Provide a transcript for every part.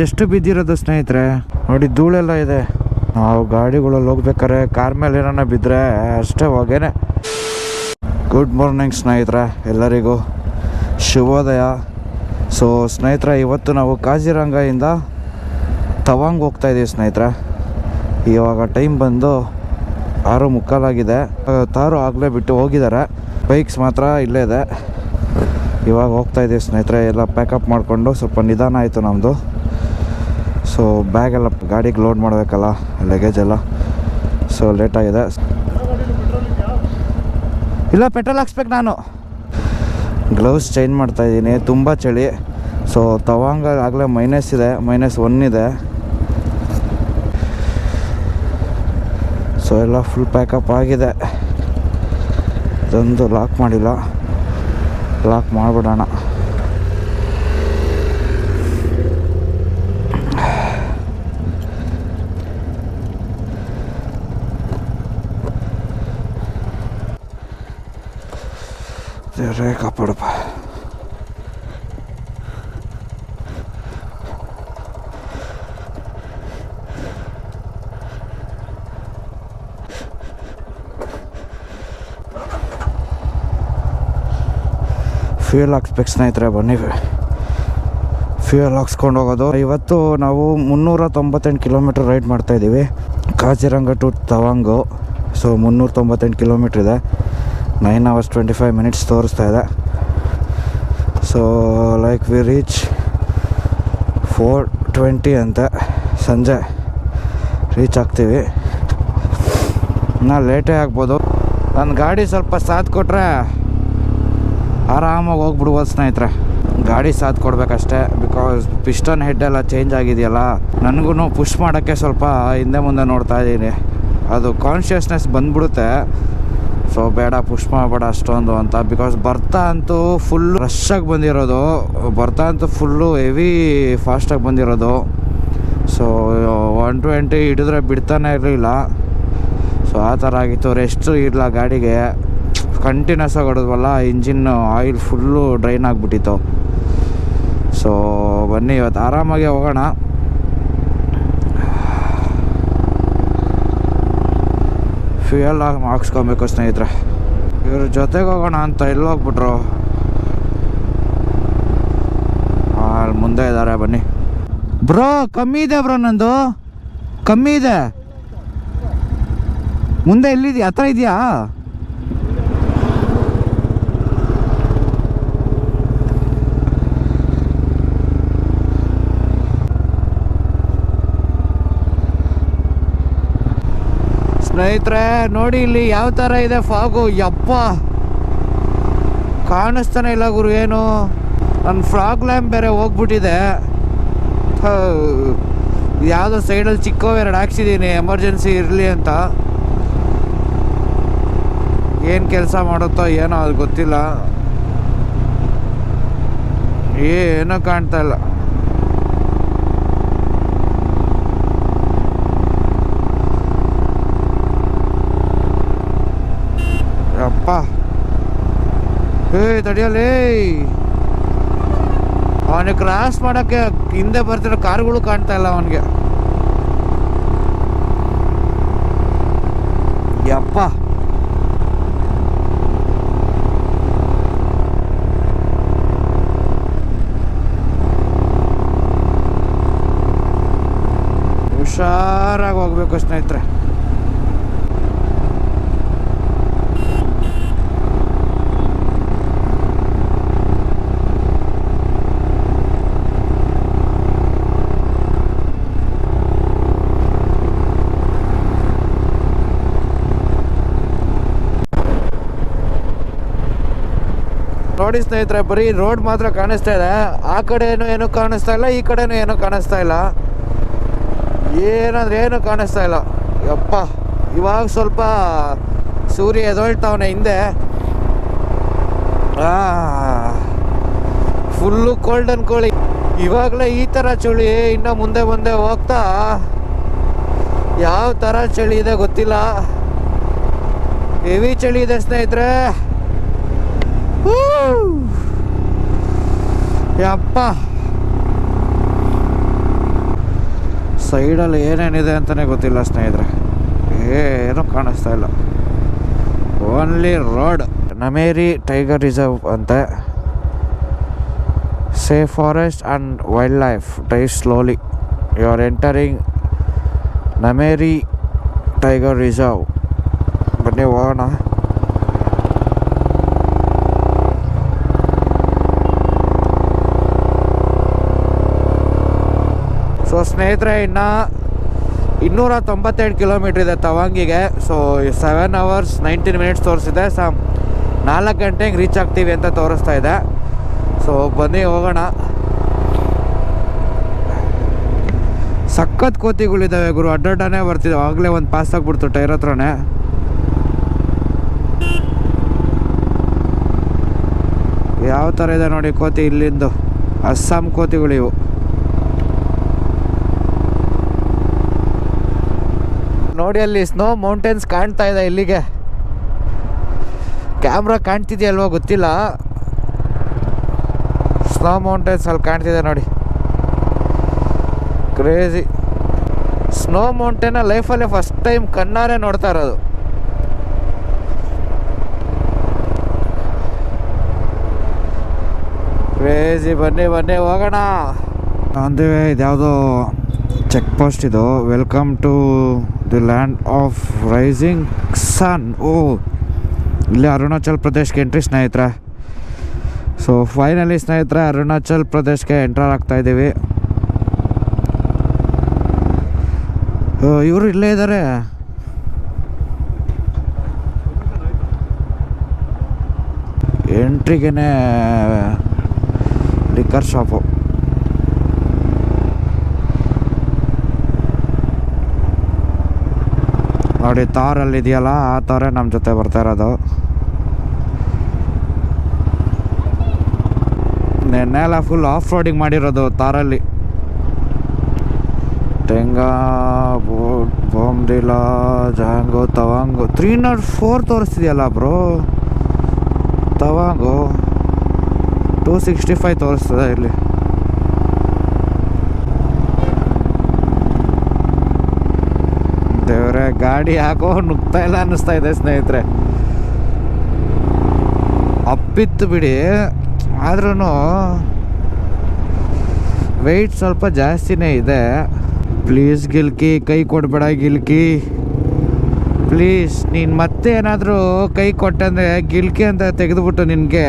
Just ಬಿದ್ದಿರೋದು ಸ್ನೇಹಿತರೆ. ನೋಡಿ, ಧೂಳೆಲ್ಲ ಇದೆ. ನಾವು ಗಾಡಿಗಳಲ್ಲಿ ಹೋಗ್ಬೇಕಾರೆ ಕಾರ್ ಮೇಲೆ ಏನಾರ ಬಿದ್ದರೆ ಅಷ್ಟೇ ಹೋಗೇನೆ. ಗುಡ್ ಮಾರ್ನಿಂಗ್ ಸ್ನೇಹಿತರೆ, ಎಲ್ಲರಿಗೂ. ಶುಭೋದಯ. ಸೊ ಸ್ನೇಹಿತರೆ, ಇವತ್ತು ನಾವು ಕಾಜಿರಂಗದಿಂದ ತವಾಂಗ್ ಹೋಗ್ತಾ ಇದ್ದೀವಿ ಸ್ನೇಹಿತರೆ. ಇವಾಗ ಟೈಮ್ ಬಂದು ಆರು ಮುಕ್ಕಾಲಾಗಿದೆ. ತಾರು ಆಗಲೇ ಬಿಟ್ಟು ಹೋಗಿದ್ದಾರೆ. ಬೈಕ್ಸ್ ಮಾತ್ರ ಇಲ್ಲೇ ಇದೆ. ಇವಾಗ ಹೋಗ್ತಾ ಇದ್ದೀವಿ ಸ್ನೇಹಿತರೆ, ಎಲ್ಲ ಪ್ಯಾಕಪ್ ಮಾಡಿಕೊಂಡು ಸ್ವಲ್ಪ ನಿಧಾನ ಆಯಿತು ನಮ್ಮದು ಸೊ ಬ್ಯಾಗೆಲ್ಲ ಗಾಡಿಗೆ ಲೋಡ್ ಮಾಡಬೇಕಲ್ಲ ಲಗೇಜ್ ಎಲ್ಲ. ಸೊ ಲೇಟಾಗಿದೆ ಇಲ್ಲ ಪೆಟ್ರೋಲ್ ಹಾಕ್ಸ್ಬೇಕು ನಾನು. ಗ್ಲೌಸ್ ಚೇಂಜ್ ಮಾಡ್ತಾ ಇದ್ದೀನಿ, ತುಂಬ ಚಳಿ. ಸೊ ತವಾಂಗ ಆಗಲೇ ಮೈನಸ್ ಇದೆ ಮೈನಸ್ ಒನ್ ಇದೆ. ಸೊ ಎಲ್ಲ ಫುಲ್ ಪ್ಯಾಕಪ್ ಆಗಿದೆ. ಇದೊಂದು ಲಾಕ್ ಮಾಡಿಲ್ಲ. ಲಾಕ್ ಮಾಡಿಬಿಡೋಣ ದೇವ್ರೇ ಕಾಪಾಡಪ್ಪ ಫ್ಯೂಯಲ್ ಹಾಕ್ಸ್ಬೇಕು ಸ್ನೇಹಿತರೆ ಬನ್ನಿ ಫ್ಯೂಯಲ್ ಹಾಕ್ಸ್ಕೊಂಡು ಹೋಗೋದು ಇವತ್ತು ನಾವು ಮುನ್ನೂರ ತೊಂಬತ್ತೆಂಟು ಕಿಲೋಮೀಟ್ರ್ ರೈಡ್ ಮಾಡ್ತಾ ಇದ್ದೀವಿ. ಕಾಜಿರಂಗ ಟು ತವಾಂಗು. ಸೊ ಮುನ್ನೂರ ತೊಂಬತ್ತೆಂಟು ಕಿಲೋಮೀಟ್ರ್ ಇದೆ. Nine hours twenty five minutes ತೋರಿಸ್ತಾ ಇದೆ. So like we reach four twenty ಅಂತ. ಸಂಜೆ ರೀಚ್ ಆಗ್ತೀವಿ. ನಾ ಲೇಟೇ ಆಗ್ಬೋದು. ನನ್ನ ಗಾಡಿ ಸ್ವಲ್ಪ ಸಾಥ್ ಕೊಟ್ಟರೆ ಆರಾಮಾಗಿ ಹೋಗ್ಬಿಡ್ಬೋದು ಸ್ನೇಹಿತರೆ. ಗಾಡಿ ಸಾಥ್ ಕೊಡ್ಬೇಕಷ್ಟೇ ಬಿಕಾಸ್ ಪಿಸ್ಟನ್ ಹೆಡ್ ಎಲ್ಲ ಚೇಂಜ್ ಆಗಿದೆಯಲ್ಲ ನನಗೂ ಪುಷ್ ಮಾಡೋಕ್ಕೆ ಸ್ವಲ್ಪ ಹಿಂದೆ ಮುಂದೆ ನೋಡ್ತಾ ಇದ್ದೀನಿ. ಅದು ಕಾನ್ಷಿಯಸ್ನೆಸ್ ಬಂದ್ಬಿಡುತ್ತೆ. ಸೊ ಬೇಡ ಪುಷ್ ಮಾಡಬೇಡ ಅಷ್ಟೊಂದು ಅಂತ. ಬಿಕಾಸ್ ಬರ್ತಾ ಅಂತೂ ಫುಲ್ ರಶ್ಶಾಗಿ ಬಂದಿರೋದು. ಬರ್ತಾ ಅಂತೂ ಫುಲ್ಲು ಹೆವಿ ಫಾಸ್ಟಾಗಿ ಬಂದಿರೋದು. ಸೊ ಒನ್ ಟ್ವೆಂಟಿ ಹಿಡಿದ್ರೆ ಬಿಡ್ತಾನೆ ಇರಲಿಲ್ಲ. ಸೊ ಆ ಥರ ಆಗಿತ್ತು. ರೆಸ್ಟು ಇರಲ್ಲ ಗಾಡಿಗೆ. ಕಂಟಿನ್ಯೂಸ್ ಆಗಿ ಹೊಡೆದ್ವಲ್ಲ ಇಂಜಿನ್ ಆಯಿಲ್ ಫುಲ್ಲು ಡ್ರೈನ್ ಆಗಿಬಿಟ್ಟಿತ್ತು. ಸೊ ಬನ್ನಿ ಇವತ್ತು ಆರಾಮಾಗೆ ಹೋಗೋಣ. ಫ್ಯೂಯಲ್ ಹಾಕ್ಸ್ಕೊಬೇಕು ಸ್ನೇಹಿತರೆ. ಇವ್ರ ಜೊತೆಗೆ ಹೋಗೋಣ ಅಂತ ಎಲ್ಲಿ ಹೋಗ್ಬಿಟ್ರು ಅಲ್ಲಿ ಮುಂದೆ ಇದ್ದಾರೆ ಬನ್ನಿ. ಬ್ರೋ, ಕಮ್ಮಿ ಇದೆ ಬ್ರೋ ನಂದು. ಕಮ್ಮಿ ಇದೆ. ಮುಂದೆ ಎಲ್ಲಿದೆಯಾ? ಹತ್ರ ಇದೆಯಾ? ಸ್ನೇಹಿತರೆ, ನೋಡಿ ಇಲ್ಲಿ ಯಾವ ಥರ ಇದೆ ಫಾಗು. ಯಪ್ಪ! ಕಾಣಿಸ್ತಾನೆ ಇಲ್ಲ ಗುರು, ಏನು? ನನ್ನ ಫ್ರಾಗ್ ಲ್ಯಾಂಪ್ ಬೇರೆ ಹೋಗ್ಬಿಟ್ಟಿದೆ. ಯಾವುದೋ ಸೈಡಲ್ಲಿ ಚಿಕ್ಕವು ಎರಡು ಹಾಕ್ಸಿದ್ದೀನಿ ಎಮರ್ಜೆನ್ಸಿ ಇರಲಿ ಅಂತ. ಏನು ಕೆಲಸ ಮಾಡುತ್ತೋ ಏನೋ ಅದು ಗೊತ್ತಿಲ್ಲ. ಏನೋ ಕಾಣ್ತಾ ಇಲ್ಲ. ಏ ತಡಿಯಲೇ ಅವನಿಗೆ ಕ್ರಾಸ್ ಮಾಡೋಕ್ಕೆ ಹಿಂದೆ ಬರ್ತಿರೋ ಕಾರುಗಳು ಕಾಣ್ತಾ ಇಲ್ಲ ಅವನಿಗೆ. ಯಪ್ಪ. ಹುಷಾರಾಗಿ ಹೋಗ್ಬೇಕು ಸ್ನೇಹಿತರೆ. ನೋಡಿ ಸ್ನೇಹಿತರೆ ಬರೀ ರೋಡ್ ಮಾತ್ರ ಕಾಣಿಸ್ತಾ ಇದೆ. ಆ ಕಡೆ ಏನು ಕಾಣಿಸ್ತಾ ಇಲ್ಲ, ಈ ಕಡೆನೂ ಏನು ಕಾಣಿಸ್ತಾ ಇಲ್ಲ. ಏನಂದ್ರೆ ಏನು ಕಾಣಿಸ್ತಾ ಇಲ್ಲ. ಯಪ್ಪ, ಇವಾಗ ಸ್ವಲ್ಪ ಸೂರ್ಯ ಎದೊಳ್ತಾವನೆ ಹಿಂದೆ. ಫುಲ್ಲು ಕೋಲ್ಡ್ ಅನ್ಕೊಳ್ಳಿ ಇವಾಗಲೇ ಈ ಥರ ಚಳಿ ಇನ್ನು ಮುಂದೆ ಮುಂದೆ ಹೋಗ್ತಾ. ಯಾವ ಥರ ಚಳಿ ಇದೆ ಗೊತ್ತಿಲ್ಲ. ಹೆವಿ ಚಳಿ ಇದೆ ಸ್ನೇಹಿತರೆ. ಯಪ್ಪ. ಸೈಡಲ್ಲಿ ಏನೇನಿದೆ ಅಂತಲೇ ಗೊತ್ತಿಲ್ಲ ಸ್ನೇಹಿತರೆ. ಏನೂ ಕಾಣಿಸ್ತಾ ಇಲ್ಲ. Only road Nameri tiger reserve ಅಂತೆ. Safe forest and wildlife drive slowly you are entering Nameri tiger reserve ಬನ್ನಿ ಹೋಗೋಣ. ಸೊ ಸ್ನೇಹಿತರೆ, ಇನ್ನು ಇನ್ನೂರ ತೊಂಬತ್ತೆರಡು ಕಿಲೋಮೀಟ್ರ್ ಇದೆ ತವಾಂಗಿಗೆ. So seven hours nineteen minutes ತೋರಿಸಿದೆ. ಸ ನಾಲ್ಕು ಗಂಟೆಗೆ ರೀಚ್ ಆಗ್ತೀವಿ ಅಂತ ತೋರಿಸ್ತಾ ಇದೆ. ಸೊ ಬನ್ನಿ, ಹೋಗೋಣ. ಸಖತ್ ಕೋತಿಗಳಿದ್ದಾವೆ ಗುರು. ಅಡ್ಡಡ್ಡನೇ ಬರ್ತಿದ್ದೆ ಆಗಲೇ ಒಂದು ಪಾಸ್ ಆಗ್ಬಿಡ್ತು ಟೈರ್ ಹತ್ರನೇ. ಯಾವ ಥರ ಇದೆ ನೋಡಿ ಕೋತಿ ಇಲ್ಲಿಂದು. ಅಸ್ಸಾಂ ಕೋತಿಗಳಿವು. ನೋಡಿ ಅಲ್ಲಿ ಸ್ನೋ ಮೌಂಟೇನ್ಸ್ ಕಾಣ್ತಾ ಇದೆ ಇಲ್ಲಿಗೆ. ಕ್ಯಾಮ್ರಾ ಕಾಣ್ತಿದೆಯಲ್ವೋ ಗೊತ್ತಿಲ್ಲ. ಸ್ನೋ ಮೌಂಟೇನ್ಸ್ ಅಲ್ಲಿ ಕಾಣ್ತಿದೆ ನೋಡಿ. ಕ್ರೇಜಿ ಸ್ನೋ ಮೌಂಟೇನ ಲೈಫಲ್ಲೇ ಫಸ್ಟ್ ಟೈಮ್ ಕಣ್ಣಾರೆ ನೋಡ್ತಾ ಇರೋದು. ಕ್ರೇಜಿ ಬನ್ನಿ ಬನ್ನಿ, ಹೋಗೋಣ. ಅಂದಿವೆ, ಇದ್ಯಾವುದೋ ಚೆಕ್ ಪೋಸ್ಟ್ ಇದು. Welcome to the land of rising sun ಓ ಇಲ್ಲಿ ಅರುಣಾಚಲ್ ಪ್ರದೇಶ್ಗೆ ಎಂಟ್ರಿ ಸ್ನೇಹಿತರೆ. ಸೊ ಫೈನಲಿ ಸ್ನೇಹಿತರೆ, ಅರುಣಾಚಲ್ ಪ್ರದೇಶ್ಗೆ ಎಂಟರ್ ಆಗ್ತಾ ಇದ್ದೀವಿ. ಇವರು ಇಲ್ಲೇ ಇದ್ದಾರೆ ಎಂಟ್ರಿಗೇನೆ ಲಿಕ್ಕರ್ ಶಾಪು ನೋಡಿ ತಾರಲ್ಲಿ ಇದೆಯಲ್ಲ ಆ ತಾರೆ ನಮ್ಮ ಜೊತೆ ಬರ್ತಾ ಇರೋದು. ನೆನ್ನೆಲ್ಲ ಫುಲ್ ಆಫ್ ರೋಡಿಂಗ್ ಮಾಡಿರೋದು ತಾರಲ್ಲಿ ತೆಂಗಾ ಬೋಟ್ ಬೊಮ್ಡಿಲ, ಜಾಂಗೋ, ತವಾಂಗೋ. ತ್ರೀ ನಾಟ್ ಫೋರ್ ತೋರಿಸ್ತಿದೆಯಲ್ಲ ಬ್ರೋ ತವಾಂಗೋ. ಟೂ ಸಿಕ್ಸ್ಟಿ ಫೈವ್ ತೋರಿಸ್ತದೆ ಇಲ್ಲಿ. ಗಾಡಿ ಯಾಕೋ ನುಗ್ತಾ ಇಲ್ಲ ಅನ್ನಿಸ್ತಾ ಇದೆ, ಸ್ನೇಹಿತರೆ. ಅಪ್ಪಿತ್ತು ಬಿಡಿ. ಆದ್ರೂ ವೆಯ್ಟ್ ಸ್ವಲ್ಪ ಜಾಸ್ತಿನೇ ಇದೆ. ಪ್ಲೀಸ್ ಗಿಲ್ಕಿ, ಕೈ ಕೊಡಬೇಡ ಗಿಲ್ಕಿ. ಪ್ಲೀಸ್ ನೀನು ಮತ್ತೆ ಏನಾದರೂ ಕೈ ಕೊಟ್ಟಂದರೆ ಗಿಲ್ಕಿ ಅಂತ ತೆಗೆದುಬಿಟ್ಟು ನಿನಗೆ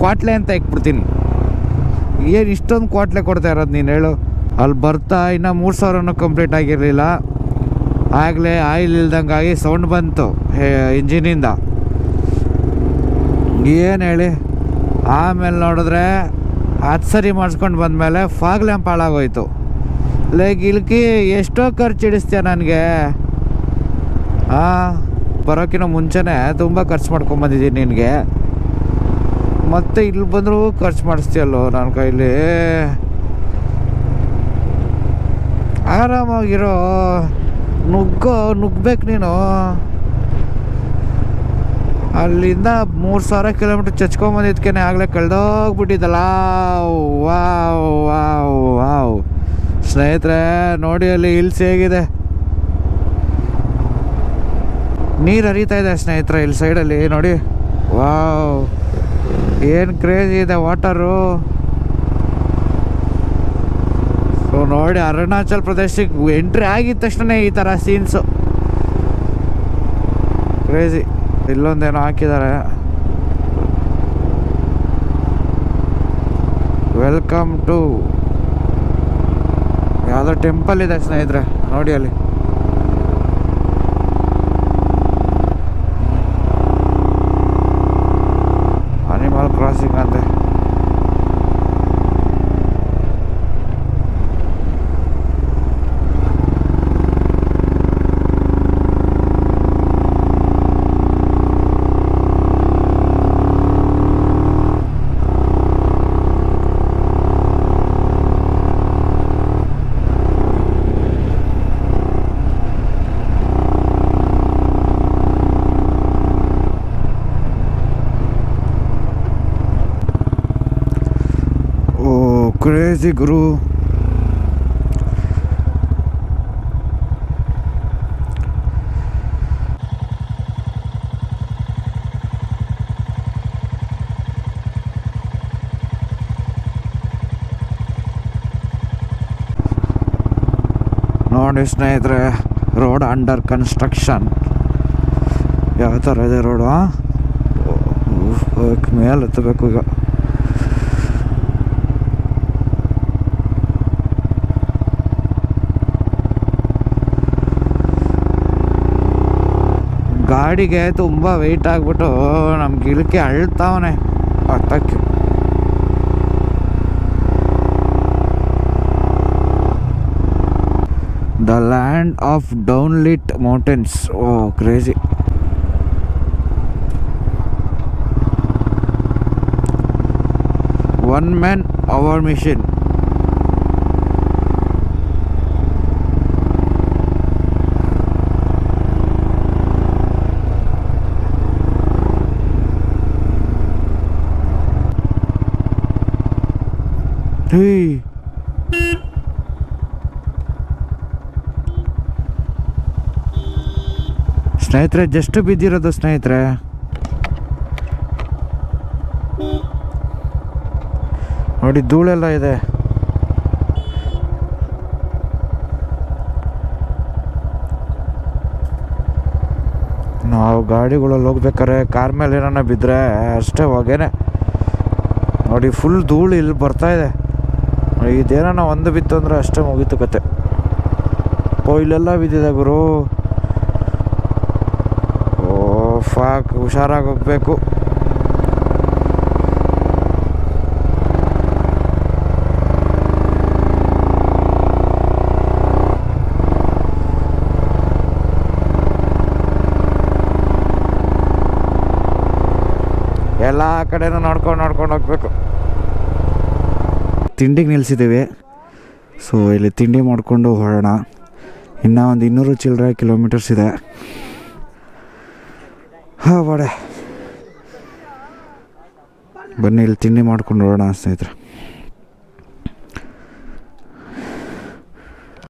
ಕ್ವಾಟ್ಲೆ ಅಂತ ಇಕ್ಬಿಡ್ತೀನಿ ಏನು ಇಷ್ಟೊಂದು ಕ್ವಾಟ್ಲೆ ಕೊಡ್ತಾ ಇರೋದು ನೀನು ಹೇಳು? ಅಲ್ಲಿ ಬರ್ತಾ ಇನ್ನೂ ಮೂರು ಸಾವಿರನೂ ಕಂಪ್ಲೀಟ್ ಆಗಿರಲಿಲ್ಲ. ಆಗಲೇ ಆಯಿಲ್ ಇಲ್ದಂಗಾಗಿ ಸೌಂಡ್ ಬಂತು ಇಂಜಿನಿಂದ. ಏನು ಹೇಳಿ? ಆಮೇಲೆ ನೋಡಿದ್ರೆ ಹತ್ತು ಸರಿ ಮಾಡಿಸ್ಕೊಂಡು ಬಂದಮೇಲೆ ಫಾಗ್ ಲ್ಯಾಂಪ್ ಹಾಳಾಗೋಯ್ತು. ಲೈಕ್ ಇಲ್ಕಿ ಎಷ್ಟೋ ಖರ್ಚು ಇಡಿಸ್ತೀಯ ನನಗೆ. ಹಾಂ ಬರೋಕ್ಕಿಂತ ಮುಂಚೆನೇ ತುಂಬ ಖರ್ಚು ಮಾಡ್ಕೊಂಬಂದಿದ್ದೀನಿ ನಿನಗೆ. ಮತ್ತೆ ಇಲ್ಲಿ ಬಂದರೂ ಖರ್ಚು ಮಾಡಿಸ್ತೀಯಲ್ಲೋ ನನ್ನ ಕೈಲಿ. ಆರಾಮಾಗಿರೋ ನುಗ್ಗೋ ನುಗ್ಬೇಕು ನೀನು. ಅಲ್ಲಿಂದ ಮೂರು ಸಾವಿರ ಕಿಲೋಮೀಟ್ರ್ ಚಚ್ಕೊಂಬಂದಿದ್ಕೇನೆ ಆಗಲೇ ಕಳೆದೋಗ್ಬಿಟ್ಟಿದ್ದಲ್ಲ. ವಾವ್ ವಾವ್ ವಾವ್ ಸ್ನೇಹಿತರೆ, ನೋಡಿ ಅಲ್ಲಿ ಹಿಲ್ಸ್ ಹೇಗಿದೆ. ನೀರು ಹರಿತಾ ಇದೆ ಸ್ನೇಹಿತರೆ ಇಲ್ಲಿ ಸೈಡಲ್ಲಿ ನೋಡಿ. ವಾವ್. ಏನು ಕ್ರೇಜಿ ಇದೆ ವಾಟರು ಸೊ ನೋಡಿ ಅರುಣಾಚಲ್ ಪ್ರದೇಶಕ್ಕೆ ಎಂಟ್ರಿ ಆಗಿದ ತಕ್ಷಣ ಈ ಥರ ಸೀನ್ಸು ಕ್ರೇಜಿ ಇಲ್ಲೊಂದೇನೋ ಹಾಕಿದ್ದಾರೆ. ವೆಲ್ಕಮ್ ಟು ಯಾವುದೋ ಟೆಂಪಲ್ ಇದೆ ಸ್ನೇಹಿತರೆ, ನೋಡಿ ಅಲ್ಲಿ. crazy grew ನೋಡಿ ಸ್ನೇಹಿತರೆ ರೋಡ್ ಅಂಡರ್ ಕನ್ಸ್ಟ್ರಕ್ಷನ್ ಯಾವ ಥರ ಇದೆ ರೋಡು ಮೇಲೆ ಹತ್ತಬೇಕು ಈಗ ಗಾಡಿಗೆ ತುಂಬ ವೆಯ್ಟ್ ಆಗಿಬಿಟ್ಟು ನಮ್ಗೆ ಇಳಕ್ಕೆ ಅಳ್ತಾವನೆ. ಹತ್ತಕ್ಕೆ the land of dawnlit mountains O crazy one man our machine ಸ್ನೇಹಿತರೆ ಜಸ್ಟ್ ಬಿದ್ದಿರೋದು ಸ್ನೇಹಿತರೆ. ನೋಡಿ, ಧೂಳೆಲ್ಲ ಇದೆ. ನಾವು ಗಾಡಿಗಳಲ್ಲಿ ಹೋಗ್ಬೇಕಾರೆ ಕಾರ್ ಮೇಲೆ ಏನಾನ ಬಿದ್ದರೆ ಅಷ್ಟೇ ಹೋಗೇನೆ. ನೋಡಿ ಫುಲ್ ಧೂಳು ಇಲ್ಲಿ ಬರ್ತಾ ಇದೆ. ಇದೇನ ಒಂದು ಬಿತ್ತು ಅಂದ್ರೆ ಅಷ್ಟೇ ಮುಗೀತು ಕತೆ. ಓ, ಇಲ್ಲೆಲ್ಲ ಬಿದ್ದಿದೆ ಗುರು. ಓ ಫಾಕ್ ಹುಷಾರಾಗಿ ಹೋಗ್ಬೇಕು. ಎಲ್ಲ ಕಡೆನೂ ನೋಡ್ಕೊಂಡು ನೋಡ್ಕೊಂಡು ಹೋಗ್ಬೇಕು. ತಿಂಡಿಗೆ ನಿಲ್ಸಿದ್ದೀವಿ ಸೊ ಇಲ್ಲಿ ತಿಂಡಿ ಮಾಡಿಕೊಂಡು ಹೊರಡೋಣ ಇನ್ನೂ ಒಂದು ಇನ್ನೂರು ಚಿಲ್ಲರೆ ಕಿಲೋಮೀಟರ್ಸ್ ಇದೆ. ಹಾಂ, ಬಾಡೆ. ಬನ್ನಿ, ಇಲ್ಲಿ ತಿಂಡಿ ಮಾಡ್ಕೊಂಡು ಹೊರಡೋಣ ಸ್ನೇಹಿತರೆ.